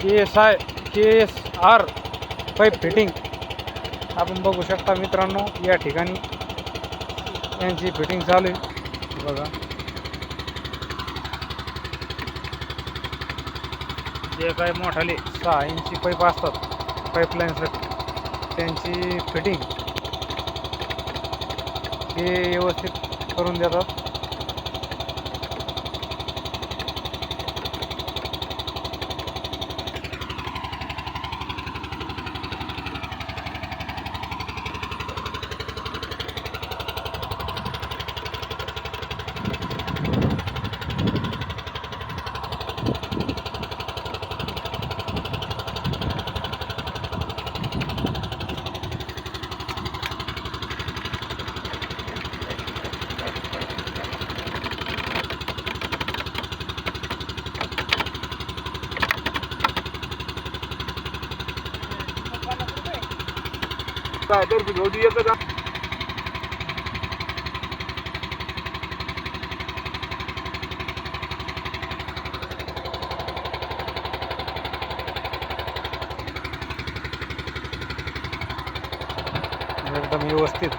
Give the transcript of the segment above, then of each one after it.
K S I K S R pipe fitting आपण बघू शकता मित्रांनो या ठिकाणी यांची फिटिंग चालू आहे. बघा. जे काय मोठाले सहा इंची पाईप असतात पाईपलाईनसाठी त्यांची फिटिंग हे व्यवस्थित करून देतात. काय तर दे एकच आ- एकदम व्यवस्थित.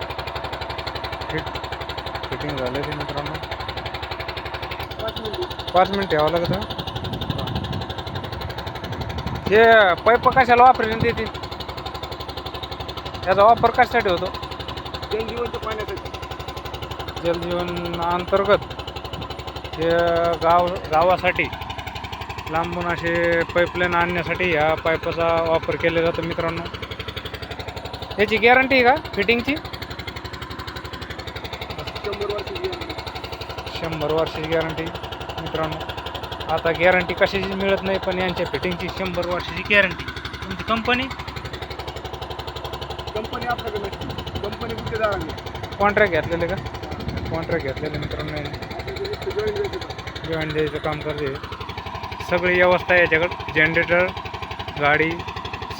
फिट फिटिंग झालेली मित्रांनो. पाच मिनिट ठेवावं लागत. हा. पाईप कशाला वापरेल देतील त्याचा वापर कशासाठी होतो? जनजीवनच्या पाण्यासाठी. जलजीवन अंतर्गत हे गाव गावासाठी लांबून असे पाईपलाईन आणण्यासाठी ह्या पाईपाचा वापर केला जातो मित्रांनो. याची गॅरंटी आहे का फिटिंगची शंभर वर्ष. शंभर वर्षाची गॅरंटी मित्रांनो. आता गॅरंटी कशाची मिळत नाही पण यांच्या फिटिंगची शंभर वर्षाची गॅरंटी तुमची कंपनी कंपनी आपल्याकडे नसते कंपनी कुठे जाणार नाही कॉन्ट्रॅक्ट घेतलेले का? कॉन्ट्रॅक्ट घेतलेले मित्रांनो. आपल्याकडे नुसतं. जॉईन द्यायचं काम करते. सगळी व्यवस्था आहे याच्याकडे. जनरेटर गाडी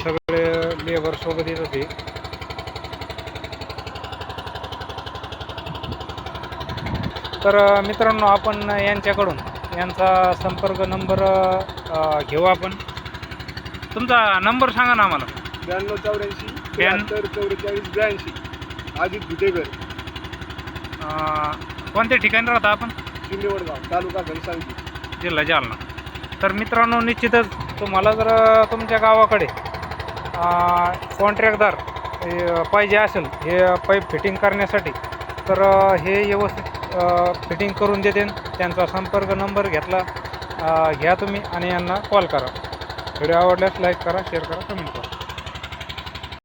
सगळे लेबर सोबत येत होते तर अं, मित्रांनो आपण यांच्याकडून यांचा संपर्क नंबर अं, घेऊ आपण. तुमचा नंबर सांगा ना आम्हाला. ब्याण्णव चौऱ्याऐंशी त्र्याहत्तर चौवेचाळीस ब्याऐंशी. अजित भुटेकर अं, कोणत्या ठिकाणी राहता आपण? शिंदेवडगाव तालुका घनसांगी जिल्हा जालना. तर मित्रांनो निश्चितच तुम्हाला जर तुमच्या गावाकडे कॉन्ट्रॅक्टदार पाहिजे असेल हे पाईप फिटिंग करण्यासाठी तर हे व्यवस्थित फिटिंग करून देते. त्यांचा संपर्क नंबर घेतला घ्या तुम्ही आणि यांना कॉल करा. व्हिडिओ आवडल्यास लाईक करा शेअर करा कमेंट करा.